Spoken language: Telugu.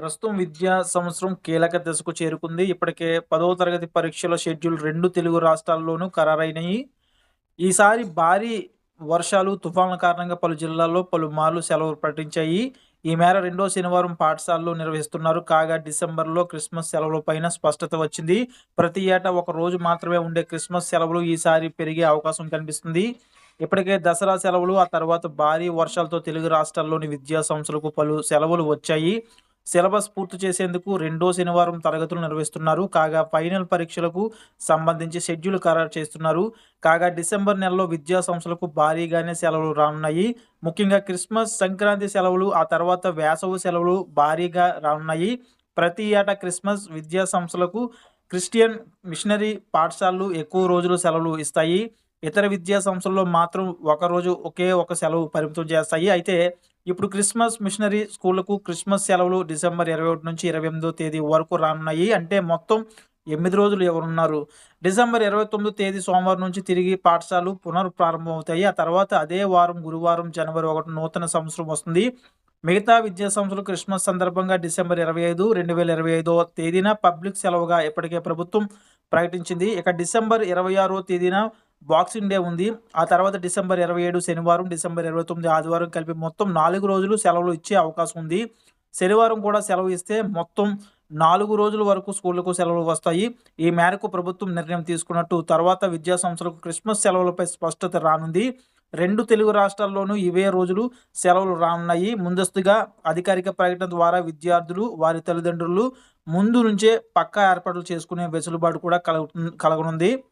ప్రస్తుతం విద్యా సంవత్సరం కీలక దశకు చేరుకుంది. ఇప్పటికే పదవ తరగతి పరీక్షల షెడ్యూల్ రెండు తెలుగు రాష్ట్రాల్లోనూ ఖరారైనాయి. ఈసారి భారీ వర్షాలు, తుఫాన్ల కారణంగా పలు జిల్లాల్లో పలుమార్లు సెలవులు ప్రకటించాయి. ఈ మేర రెండో శనివారం పాఠశాలలో నిర్వహిస్తున్నారు. కాగా డిసెంబర్‌లో క్రిస్మస్ సెలవులపైన స్పష్టత వచ్చింది. ప్రతి ఏటా ఒక రోజు మాత్రమే ఉండే క్రిస్మస్ సెలవులు ఈసారి పెరిగే అవకాశం కనిపిస్తుంది. ఇప్పటికే దసరా సెలవులు, ఆ తర్వాత భారీ వర్షాలతో తెలుగు రాష్ట్రాల్లోని విద్యా సంస్థలకు పలు సెలవులు వచ్చాయి. సిలబస్ పూర్తి చేసేందుకు రెండో శనివారం తరగతులు నిర్వహిస్తున్నారు. కాగా ఫైనల్ పరీక్షలకు సంబంధించి షెడ్యూల్ ఖరారు చేస్తున్నారు. కాగా డిసెంబర్ నెలలో విద్యా సంస్థలకు భారీగానే సెలవులు రానున్నాయి. ముఖ్యంగా క్రిస్మస్, సంక్రాంతి సెలవులు, ఆ తర్వాత వేసవి సెలవులు భారీగా రానున్నాయి. ప్రతి ఏటా క్రిస్మస్ విద్యా సంస్థలకు క్రిస్టియన్ మిషనరీ పాఠశాలలు ఎక్కువ రోజులు సెలవులు ఇస్తాయి. ఇతర విద్యా సంస్థల్లో మాత్రం ఒకరోజు ఒకే ఒక సెలవు పరిమితం చేస్తాయి. అయితే ఇప్పుడు క్రిస్మస్ మిషనరీ స్కూళ్ళకు క్రిస్మస్ సెలవులు డిసెంబర్ 21 నుంచి 28వ తేదీ వరకు రానున్నాయి. అంటే మొత్తం ఎనిమిది రోజులు ఎవరున్నారు డిసెంబర్ 29 తేదీ సోమవారం నుంచి తిరిగి పాఠశాలలు పునఃప్రారంభమవుతాయి. ఆ తర్వాత అదే వారం గురువారం జనవరి ఒకటి నూతన సంవత్సరం వస్తుంది. మిగతా విద్యా సంస్థలు క్రిస్మస్ సందర్భంగా డిసెంబర్ 25, 2025వ తేదీన పబ్లిక్ సెలవుగా ఇప్పటికే ప్రభుత్వం ప్రకటించింది. ఇక డిసెంబర్ 26వ తేదీన బాక్సింగ్ డే ఉంది. ఆ తర్వాత డిసెంబర్ 27 శనివారం, డిసెంబర్ 29 ఆదివారం కలిపి మొత్తం నాలుగు రోజులు సెలవులు ఇచ్చే అవకాశం ఉంది. శనివారం కూడా సెలవు ఇస్తే మొత్తం నాలుగు రోజుల వరకు స్కూళ్ళకు సెలవులు వస్తాయి. ఈ మేరకు ప్రభుత్వం నిర్ణయం తీసుకున్నట్టు తర్వాత విద్యా సంస్థలకు క్రిస్మస్ సెలవులపై స్పష్టత రానుంది. రెండు తెలుగు రాష్ట్రాల్లోనూ ఇవే రోజులు సెలవులు రానున్నాయి. ముందస్తుగా అధికారిక ప్రకటన ద్వారా విద్యార్థులు, వారి తల్లిదండ్రులు ముందు నుంచే పక్కా ఏర్పాట్లు చేసుకునే వెసులుబాటు కూడా కలగ కలగనుంది.